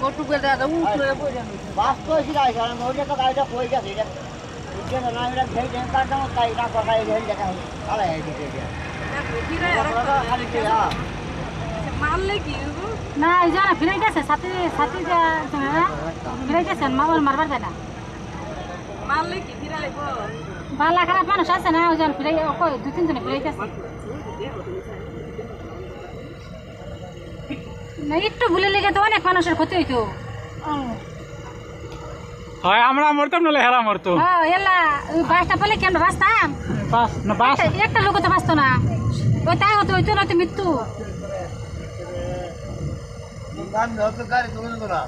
কটুকে দাদা উঠে পড়ে ওইটা তো দিন কার দাম তাই না কথা এই দিন গেছে সাথে সাথে যা ফিরাই গেছে মা ওর মারবার যায় না মারলে কি খারাপ মানুষ আছে না, ওই যে ফিরাই কই দু তিনজনে ফিরাই গেছে না একটু ভুলে লেগে তো অনেক মানুষের ক্ষতি হইতো। হয় আমরা মরতাম নাহলে হেরা মরতো। হ্যাঁ এলা ওই বাসটা পেলে কেন বাঁচতাম? বাস না বাস। একটা- লোক তো বাঁচতো না। ওই তাই হতো হইতো মৃত্যু। গান হতো গাড়ি তুমি না